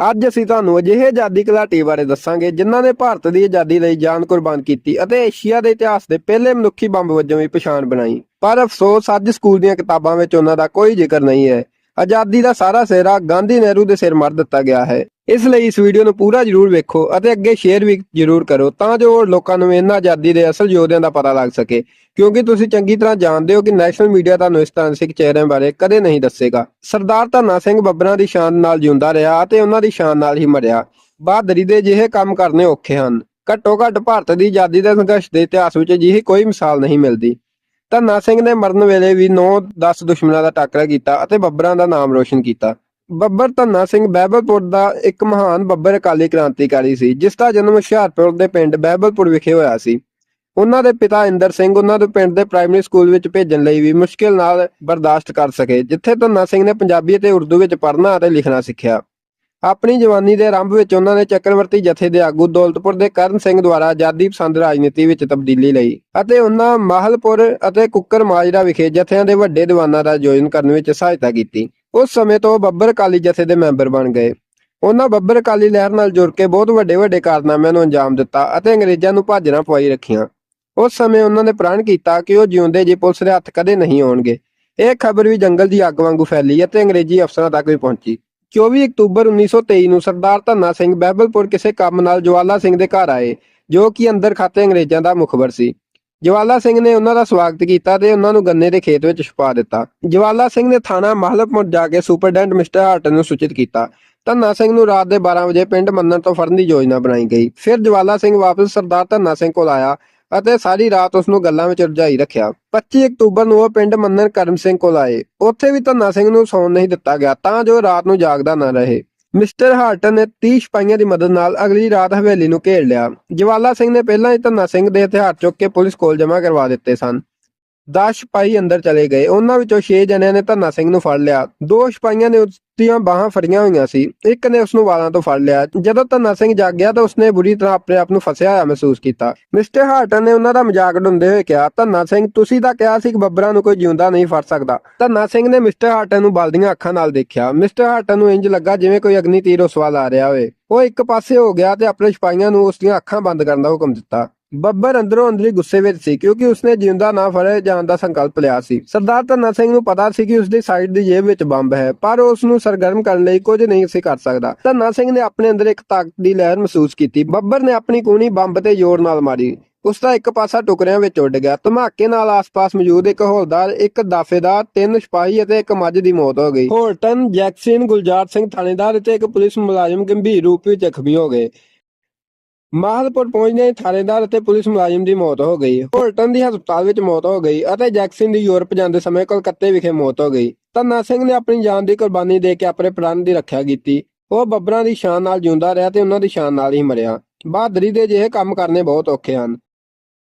ਅੱਜ ਅਸੀਂ ਤੁਹਾਨੂੰ ਅਜਿਹੇ ਆਜ਼ਾਦੀ ਘੁਲਾਟੀ ਬਾਰੇ ਦੱਸਾਂਗੇ, ਜਿਨ੍ਹਾਂ ਨੇ ਭਾਰਤ ਦੀ ਆਜ਼ਾਦੀ ਲਈ ਜਾਨ ਕੁਰਬਾਨ ਕੀਤੀ ਅਤੇ ਏਸ਼ੀਆ ਦੇ ਇਤਿਹਾਸ ਦੇ ਪਹਿਲੇ ਮਨੁੱਖੀ ਬੰਬ ਵਜੋਂ ਵੀ ਪਛਾਣ ਬਣਾਈ। ਪਰ ਅਫਸੋਸ, ਅੱਜ ਸਕੂਲ ਦੀਆਂ ਕਿਤਾਬਾਂ ਵਿੱਚ ਉਹਨਾਂ ਦਾ ਕੋਈ ਜ਼ਿਕਰ ਨਹੀਂ ਹੈ। ਆਜ਼ਾਦੀ ਦਾ ਸਾਰਾ ਸਿਹਰਾ ਗਾਂਧੀ ਨਹਿਰੂ ਦੇ ਸਿਰ ਮਰ ਦਿੱਤਾ ਗਿਆ ਹੈ। ਇਸ ਲਈ ਇਸ ਵੀਡੀਓ ਨੂੰ ਪੂਰਾ ਜ਼ਰੂਰ ਵੇਖੋ ਅਤੇ ਅੱਗੇ ਸ਼ੇਅਰ ਵੀ ਜ਼ਰੂਰ ਕਰੋ ਤਾਂ ਜੋ ਲੋਕਾਂ ਨੂੰ ਇਹਨਾਂ ਆਜ਼ਾਦੀ ਦੇ ਅਸਲ ਯੋਧਿਆਂ ਦਾ ਪਤਾ ਲੱਗ ਸਕੇ। ਕਿਉਂਕਿ ਤੁਸੀਂ ਚੰਗੀ ਤਰ੍ਹਾਂ ਜਾਣਦੇ ਹੋ ਕਿ ਨੈਸ਼ਨਲ ਮੀਡੀਆ ਤੁਹਾਨੂੰ ਇਸ ਤਰ੍ਹਾਂ ਸਿੱਖ ਚਿਹਰਿਆਂ ਬਾਰੇ ਕਦੇ ਨਹੀਂ ਦੱਸੇਗਾ। ਸਰਦਾਰ ਧੰਨਾ ਸਿੰਘ ਬੱਬਰਾਂ ਦੀ ਸ਼ਾਨ ਨਾਲ ਜਿਉਂਦਾ ਰਿਹਾ ਅਤੇ ਉਹਨਾਂ ਦੀ ਸ਼ਾਨ ਨਾਲ ਹੀ ਮਰਿਆ। ਬਹਾਦਰੀ ਦੇ ਜਿਹੇ ਕੰਮ ਕਰਨੇ ਔਖੇ ਹਨ। ਘੱਟੋ ਘੱਟ ਭਾਰਤ ਦੀ ਆਜ਼ਾਦੀ ਦੇ ਸੰਘਰਸ਼ ਦੇ ਇਤਿਹਾਸ ਵਿੱਚ ਅਜਿਹੀ ਕੋਈ ਮਿਸਾਲ ਨਹੀਂ ਮਿਲਦੀ। ਧੰਨਾ ਸਿੰਘ ਨੇ ਮਰਨ ਵੇਲੇ ਵੀ 9-10 ਦੁਸ਼ਮਣਾਂ ਦਾ ਟਾਕਰਾ ਕੀਤਾ ਅਤੇ ਬੱਬਰਾਂ ਦਾ ਨਾਮ ਰੋਸ਼ਨ ਕੀਤਾ। ਬੱਬਰ ਧੰਨਾ ਸਿੰਘ ਬਹਿਬਲਪੁਰ ਦਾ ਇੱਕ ਮਹਾਨ ਬੱਬਰ ਅਕਾਲੀ ਕ੍ਰਾਂਤੀਕਾਰੀ ਸੀ, ਜਿਸ ਦਾ ਜਨਮ ਹੁਸ਼ਿਆਰਪੁਰ ਦੇ ਪਿੰਡ ਬਹਿਬਲਪੁਰ ਵਿਖੇ ਹੋਇਆ ਸੀ। ਉਹਨਾਂ ਦੇ ਪਿਤਾ ਇੰਦਰ ਸਿੰਘ ਉਹਨਾਂ ਨੂੰ ਪਿੰਡ ਦੇ ਪ੍ਰਾਇਮਰੀ ਸਕੂਲ ਵਿੱਚ ਭੇਜਣ ਲਈ ਵੀ ਮੁਸ਼ਕਿਲ ਨਾਲ ਬਰਦਾਸ਼ਤ ਕਰ ਸਕੇ, ਜਿੱਥੇ ਧੰਨਾ ਸਿੰਘ ਨੇ ਪੰਜਾਬੀ ਅਤੇ ਉਰਦੂ ਵਿੱਚ ਪੜ੍ਹਨਾ ਅਤੇ ਲਿਖਣਾ ਸਿੱਖਿਆ। ਆਪਣੀ ਜਵਾਨੀ ਦੇ ਆਰੰਭ ਵਿੱਚ ਉਹਨਾਂ ਨੇ ਚੱਕਰਵਰਤੀ ਜਥੇ ਦੇ ਆਗੂ ਦੌਲਤਪੁਰ ਦੇ ਕਰਨ ਸਿੰਘ ਦੁਆਰਾ ਆਜ਼ਾਦੀ ਪਸੰਦ ਰਾਜਨੀਤੀ ਵਿੱਚ ਤਬਦੀਲੀ ਲਈ ਅਤੇ ਉਹਨਾਂ ਮਾਹਲਪੁਰ ਅਤੇ ਕੁੱਕਰ ਮਾਜਰਾ ਵਿਖੇ ਜਥਿਆਂ ਦੇ ਵੱਡੇ ਦੀਵਾਨਾਂ ਦਾ ਆਯੋਜਨ ਕਰਨ ਵਿੱਚ ਸਹਾਇਤਾ ਕੀਤੀ। ਉਸ ਸਮੇਂ ਤੋਂ ਬੱਬਰ ਅਕਾਲੀ ਜਥੇ ਦੇ ਮੈਂਬਰ ਬਣ ਗਏ। ਉਹਨਾਂ ਬੱਬਰ ਅਕਾਲੀ ਲਹਿਰ ਨਾਲ ਜੁੜ ਕੇ ਬਹੁਤ ਵੱਡੇ ਵੱਡੇ ਕਾਰਨਾਮਿਆਂ ਨੂੰ ਅੰਜਾਮ ਦਿੱਤਾ ਅਤੇ ਅੰਗਰੇਜ਼ਾਂ ਨੂੰ ਭਾਜਣਾ ਪਵਾਈ ਰੱਖੀਆਂ। ਉਸ ਸਮੇਂ ਉਹਨਾਂ ਨੇ ਪ੍ਰਣ ਕੀਤਾ ਕਿ ਉਹ ਜਿਉਂਦੇ ਜੀ ਪੁਲਿਸ ਦੇ ਹੱਥ ਕਦੇ ਨਹੀਂ ਆਉਣਗੇ। ਇਹ ਖਬਰ ਵੀ ਜੰਗਲ ਦੀ ਅੱਗ ਵਾਂਗੂ ਫੈਲੀ ਅਤੇ ਅੰਗਰੇਜ਼ੀ ਅਫਸਰਾਂ ਤੱਕ ਵੀ ਪਹੁੰਚੀ। 24 ਅਕਤੂਬਰ 1923 ਨੂੰ ਸਰਦਾਰ ਧੰਨਾ ਸਿੰਘ ਬਹਿਬਲਪੁਰ ਕਿਸੇ ਕੰਮ ਨਾਲ ਜਵਾਲਾ ਸਿੰਘ ਦੇ ਘਰ ਆਏ, ਜੋ ਕਿ ਅੰਦਰ ਖਾਤੇ ਅੰਗਰੇਜ਼ਾਂ ਦਾ ਮੁਖਬਰ ਸੀ। ਜਵਾਲਾ ਸਿੰਘ ਨੇ ਉਹਨਾਂ ਦਾ ਸਵਾਗਤ ਕੀਤਾ ਤੇ ਉਹਨਾਂ ਨੂੰ ਗੰਨੇ ਦੇ ਖੇਤ ਵਿੱਚ ਛੁਪਾ ਦਿੱਤਾ। ਜਵਾਲਾ ਸਿੰਘ ਨੇ ਥਾਣਾ ਮਾਹਲਪੁਰ ਜਾ ਕੇ ਸੁਪਰਡੈਂਟ ਮਿਸਟਰ ਹਾਰਟਨ ਨੂੰ ਸੂਚਿਤ ਕੀਤਾ। ਧੰਨਾ ਸਿੰਘ ਨੂੰ ਰਾਤ ਦੇ 12 ਵਜੇ ਪਿੰਡ ਮੰਨਣ ਤੋਂ ਫੜਨ ਦੀ ਯੋਜਨਾ ਬਣਾਈ ਗਈ। ਫਿਰ ਜਵਾਲਾ ਸਿੰਘ ਵਾਪਸ ਸਰਦਾਰ ਧੰਨਾ ਸਿੰਘ ਕੋਲ ਆਇਆ ਅਤੇ ਸਾਰੀ ਰਾਤ ਉਸ ਨੂੰ ਗੱਲਾਂ ਵਿੱਚ ਰੁਝਾਈ ਰੱਖਿਆ। 25 ਅਕਤੂਬਰ ਨੂੰ ਉਹ ਪਿੰਡ ਮੰਨਣ ਕਰਮ ਸਿੰਘ ਕੋਲ ਆਏ। ਉੱਥੇ ਵੀ ਧੰਨਾ ਸਿੰਘ ਨੂੰ ਸੌਣ ਨਹੀਂ ਦਿੱਤਾ ਗਿਆ ਤਾਂ ਜੋ ਰਾਤ ਨੂੰ ਜਾਗਦਾ ਨਾ ਰਹੇ। ਮਿਸਟਰ ਹਾਰਟਨ ਨੇ 30 ਸਿਪਾਹੀਆਂ ਦੀ ਮਦਦ ਨਾਲ ਅਗਲੀ ਰਾਤ ਹਵੇਲੀ ਨੂੰ ਘੇਰ ਲਿਆ। ਜਵਾਲਾ ਸਿੰਘ ਨੇ ਪਹਿਲਾਂ ਹੀ ਧੰਨਾ ਸਿੰਘ ਦੇ ਹਥਿਆਰ ਚੁੱਕ ਕੇ ਪੁਲਿਸ ਕੋਲ ਜਮ੍ਹਾਂ ਕਰਵਾ ਦਿੱਤੇ ਸਨ। 10 ਸਿਪਾਹੀ ਅੰਦਰ ਚਲੇ ਗਏ। ਉਹਨਾਂ ਵਿੱਚੋਂ 6 ਜਣਿਆਂ ਨੇ ਧੰਨਾ ਸਿੰਘ ਨੂੰ ਫੜ ਲਿਆ। ਦੋ ਸਿਪਾਹੀਆਂ ਨੇ ਉਸ ਦੀਆਂ ਬਾਹਾਂ ਫੜੀਆਂ ਹੋਈਆਂ ਸੀ। ਇੱਕ ਨੇ ਉਸ ਨੂੰ ਵਾਲਾਂ ਤੋਂ ਫੜ ਲਿਆ। ਜਦੋਂ ਧੰਨਾ ਸਿੰਘ ਜਾਗ ਗਿਆ ਤਾਂ ਉਸਨੇ ਬੁਰੀ ਤਰ੍ਹਾਂ ਆਪਣੇ ਆਪ ਨੂੰ ਫਸਿਆ ਹੋਇਆ ਮਹਿਸੂਸ ਕੀਤਾ। ਮਿਸਟਰ ਹਾਰਟਨ ਨੇ ਉਹਨਾਂ ਦਾ ਮਜ਼ਾਕ ਉਡਾਉਂਦੇ ਹੋਏ ਕਿਹਾ ਧੰਨਾ ਸਿੰਘ, ਤੁਸੀਂ ਤਾਂ ਕਿਹਾ ਸੀ ਕਿ ਬੱਬਰਾਂ ਨੂੰ ਕੋਈ ਜਿਉਂਦਾ ਨਹੀਂ ਫੜ ਸਕਦਾ। ਧੰਨਾ ਸਿੰਘ ਨੇ ਮਿਸਟਰ ਹਾਰਟਨ ਨੂੰ ਬਲਦੀਆਂ ਅੱਖਾਂ ਨਾਲ ਦੇਖਿਆ। ਮਿਸਟਰ ਹਾਰਟਨ ਨੂੰ ਇੰਜ ਲੱਗਾ ਜਿਵੇਂ ਕੋਈ ਅਗਨੀ ਤੀਰ ਉਸ ਵੱਲ ਆ ਰਿਹਾ ਹੋਵੇ। ਉਹ ਇੱਕ ਪਾਸੇ ਹੋ ਗਿਆ ਤੇ ਆਪਣੇ ਸਿਪਾਹੀਆਂ ਨੂੰ ਉਸ ਦੀਆਂ ਅੱਖਾਂ ਬੰਦ ਕਰਨ ਦਾ ਹੁਕਮ ਦਿੱਤਾ। ਬੱਬਰ ਅੰਦਰੋਂ ਅੰਦਰੀ ਗੁੱਸੇ ਵਿੱਚ ਸੀ, ਕਿਉਂਕਿ ਉਸਨੇ ਜਿਉਂਦਾ ਨਾ ਫੜੇ ਜਾਣ ਦਾ ਸੰਕਲਪ ਲਿਆ ਸੀ। ਸਰਦਾਰ ਧੰਨਾ ਸਿੰਘ ਨੂੰ ਪਤਾ ਸੀ ਕਿ ਉਸਦੀ ਸਾਈਡ ਦੀ ਜੇਬ ਵਿੱਚ ਬੰਬ ਹੈ, ਪਰ ਉਸ ਨੂੰ ਸਰਗਰਮ ਕਰਨ ਲਈ ਕੁਝ ਨਹੀਂ ਸੀ ਕਰ ਸਕਦਾ। ਧੰਨਾ ਸਿੰਘ ਨੇ ਆਪਣੇ ਅੰਦਰ ਇੱਕ ਤਾਕਤ ਦੀ ਲਹਿਰ ਮਹਿਸੂਸ ਕੀਤੀ। ਬੱਬਰ ਨੇ ਆਪਣੀ ਕੂਣੀ ਬੰਬ ਤੇ ਜ਼ੋਰ ਨਾਲ ਮਾਰੀ। ਉਸ ਦਾ ਇੱਕ ਪਾਸਾ ਟੁਕੜਿਆਂ ਵਿੱਚ ਉੱਡ ਗਿਆ। ਧਮਾਕੇ ਨਾਲ ਆਸ-ਪਾਸ ਮੌਜੂਦ ਇੱਕ ਹੌਲਦਾਰ, ਇੱਕ ਦਾਫੇਦਾਰ, ਤਿੰਨ ਸਿਪਾਹੀ ਅਤੇ ਇੱਕ ਮੱਝ ਦੀ ਮੌਤ ਹੋ ਗਈ। ਹੋਲਟਨ ਜੈਕਸਨ, ਗੁਲਜ਼ਾਰ ਸਿੰਘ ਥਾਣੇਦਾਰ ਅਤੇ ਇੱਕ ਪੁਲਿਸ ਮੁਲਾਜ਼ਮ ਗੰਭੀਰ ਰੂਪ ਵਿੱਚ ਜ਼ਖਮੀ ਹੋ ਗਏ। ਮਾਹਲਪੁਰ ਪਹੁੰਚਦੇ ਥਾਣੇਦਾਰ ਅਤੇ ਪੁਲਿਸ ਮੁਲਾਜ਼ਮ ਦੀ ਮੌਤ ਹੋ ਗਈ। ਹੋਲਟਨ ਦੀ ਹਸਪਤਾਲ ਵਿੱਚ ਮੌਤ ਹੋ ਗਈ ਅਤੇ ਜੈਕਸਨ ਦੀ ਯੂਰਪ ਜਾਂਦੇ ਸਮੇਂ ਕਲਕੱਤੇ ਵਿਖੇ ਮੌਤ ਹੋ ਗਈ। ਧੰਨਾ ਸਿੰਘ ਨੇ ਆਪਣੀ ਜਾਨ ਦੀ ਕੁਰਬਾਨੀ ਦੇ ਕੇ ਆਪਣੇ ਪ੍ਰਾਣ ਦੀ ਰੱਖਿਆ ਕੀਤੀ। ਉਹ ਬੱਬਰਾਂ ਦੀ ਸ਼ਾਨ ਨਾਲ ਜਿਉਂਦਾ ਰਿਹਾ ਤੇ ਉਹਨਾਂ ਦੀ ਸ਼ਾਨ ਨਾਲ ਹੀ ਮਰਿਆ। ਬਹਾਦਰੀ ਦੇ ਜਿਹੇ ਕੰਮ ਕਰਨੇ ਬਹੁਤ ਔਖੇ ਹਨ।